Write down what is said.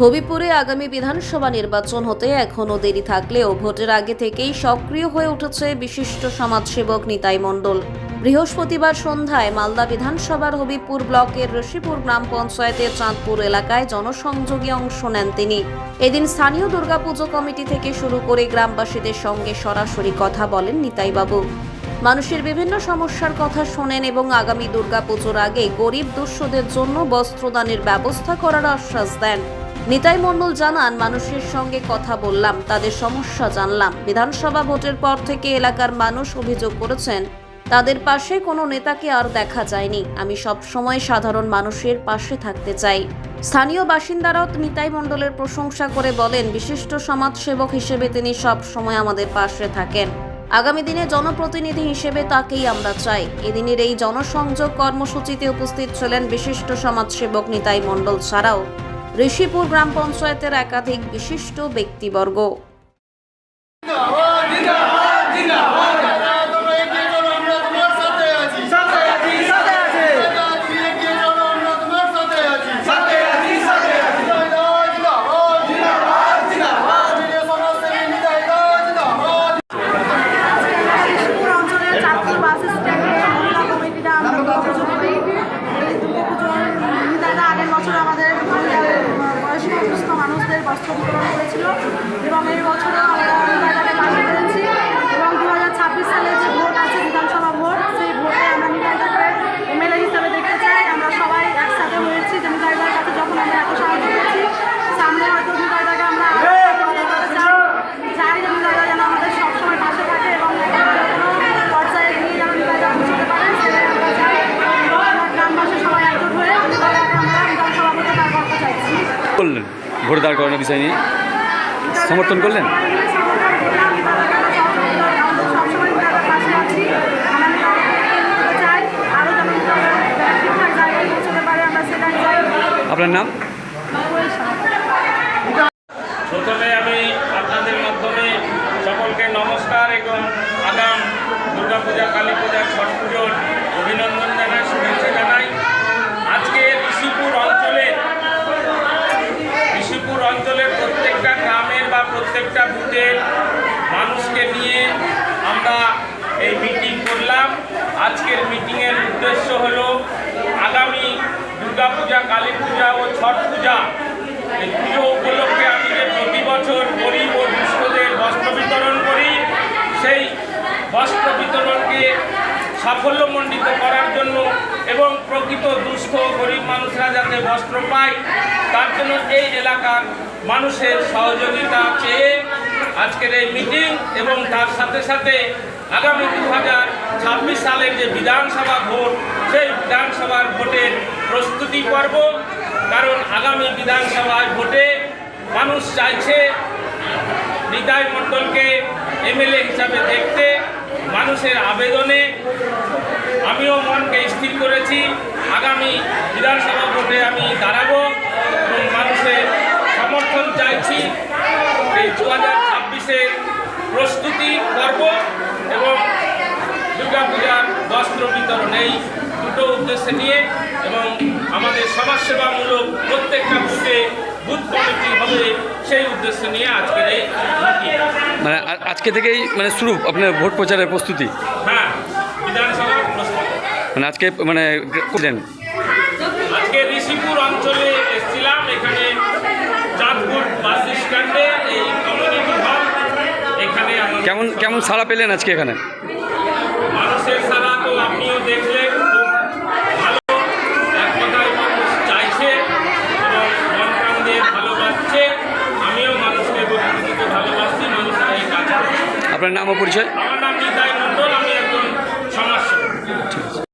হবিপুরে আগামী বিধানসভা নির্বাচন হতে এখনও দেরি থাকলেও ভোটের আগে থেকেই সক্রিয় হয়ে উঠেছে বিশিষ্ট সমাজসেবক নিতাই মণ্ডল। বৃহস্পতিবার সন্ধ্যায় মালদা বিধানসভার হবিপুর ব্লকের ঋষিপুর গ্রাম পঞ্চায়েতের চাঁদপুর এলাকায় জনসংযোগে অংশ নেন তিনি। এদিন স্থানীয় দুর্গাপুজো কমিটি থেকে শুরু করে গ্রামবাসীদের সঙ্গে সরাসরি কথা বলেন নিতাইবাবু। মানুষের বিভিন্ন সমস্যার কথা শোনেন এবং আগামী দুর্গাপুজোর আগে গরিব দুঃস্থদের জন্য বস্ত্রদানের ব্যবস্থা করার আশ্বাস দেন। নিতাই মণ্ডল জানান, মানুষের সঙ্গে কথা বললাম, তাদের সমস্যা জানলাম। বিধানসভা ভোটের পর থেকে এলাকার মানুষ অভিযোগ করেছেন, তাদের পাশে কোনো নেতাকে আর দেখা যায়নি। আমি সব সময় সাধারণ মানুষের পাশে থাকতে চাই। স্থানীয় বাসিন্দারাও নিতাই মণ্ডলের প্রশংসা করে বলেন, বিশিষ্ট সমাজসেবক হিসেবে তিনি সব সময় আমাদের পাশে থাকেন। আগামী দিনে জনপ্রতিনিধি হিসেবে তাকেই আমরা চাই। এদিনের এই জনসংযোগ কর্মসূচিতে উপস্থিত ছিলেন বিশিষ্ট সমাজসেবক নিতাই মণ্ডল ছাড়াও ঋষিপুর গ্রাম পঞ্চায়েতের একাধিক বিশিষ্ট ব্যক্তিবর্গ তোমরা এগিয়ে চলো আমরা তোমার সাথে আছি সাথে আছি সাথে আছে তুমি এগিয়ে চলো আমরা তোমার সাথে আছি সাথে আছি সাথে আছি জিন্দাবাদ, জিন্দাবাদ, জিন্দাবাদ জিন্দাবাদ আমিরে সমাজসেবী নিতাইবাদ, জিন্দাবাদ। ঋষিপুর অঞ্চলের চাঁদপুর বাস স্ট্যান্ডে মহিলা কমিটিটা আমরা দুর্গাপুজো করি এই দুর্গাপুজোর নিতাইদা আগের বছর আমাদের পরিবারের বয়স্ক মানুষদের বস্ত্র বিতরণ করেছিল এবং এই বছরও আমরা নিতাইদাকে পাশে পেয়েছি এবং দু হাজার ছাব্বিশ সালে যে ভোট আছে বিধানসভা ভোট, সেই ভোটে আমরা নিতাইদাকে এমএলএ হিসাবে দেখতে চাই। আমরা সবাই একসাথে হয়েছি যে নিতাইদার কাছে যখন আমরা এত সাহায্য করেছি সামনে হয়তো নিতাইদাকে আমরা চাই। যে নিতাইদা যেন আমাদের সবসময় পাশে থাকে এবং গ্রামবাসী সবাই আমরা ভোটে করতে চাইছি। করলেন ভোট দাঁড় করানোর বিষয় নিয়ে। সমর্থন করলেন? আপনার নাম? প্রথমে আমি আপনাদের মাধ্যমে সকলকে নমস্কার এবং আগাম দুর্গাপূজা, কালী পূজা, ছট পুজোর অভিনন্দন জানাই শুভেচ্ছা জানাই আজকে ঋষিপুর অঞ্চলে ঋষিপুর অঞ্চলের প্রত্যেকটা গ্রামের বা প্রত্যেকটা বুথের মানুষকে নিয়ে আমরা এই মিটিং করলাম আজকের মিটিংয়ের উদ্দেশ্য হলো আগামী দুর্গাপূজা কালী পূজা ও ছট পূজা এই পুজো উপলক্ষে আমি যে প্রতি বছর গরিব ও দুস্থদের বস্ত্র বিতরণ করি, সেই বস্ত্র বিতরণকে সাফল্যমণ্ডিত করার জন্য এবং প্রকৃত দুস্থ গরিব মানুষরা যাতে বস্ত্র পায়, তার জন্য এই এলাকার মানুষের সহযোগিতা চেয়ে আজকের এই মিটিং এবং তার সাথে সাথে আগামী দু হাজার ছাব্বিশ সালের যে বিধানসভা ভোট, সেই বিধানসভার ভোটের প্রস্তুতি পর্ব কারণ আগামী বিধানসভায় ভোটে মানুষ চাইছে নিতাই মণ্ডলকে এমএলএ হিসাবে দেখতে, মানুষের আবেদনে। আমিও মনকে স্থির করেছি, আগামী বিধানসভা ভোটে আমি দাঁড়াবো এবং মানুষের সমর্থন চাইছি। এই দু হাজার ছাব্বিশের প্রস্তুতি করব এবং দুর্গাপূজার বস্ত্র বিতরণ, এই দুটো উদ্দেশ্যে নিয়ে এবং আমাদের সমাজসেবামূলক প্রত্যেকটা বুথে বুথ কমিটি হবে সেই উদ্দেশ্য নিয়ে আজকের এই মানে আজকে থেকেই মানে শুরু আপনার ভোট প্রচারের প্রস্তুতি? হ্যাঁ বিধানসভার মানে আজকে মানে করলেন? আজকে ঋষিপুর অঞ্চলে এসেছিলাম এখানে চাঁদপুর বাস স্ট্যান্ডে এই কমিউনিটি হল এখানে কেমন কেমন সাড়া পেলেন আজকে এখানে? আপনার নাম ও পরিচয়? আমার নাম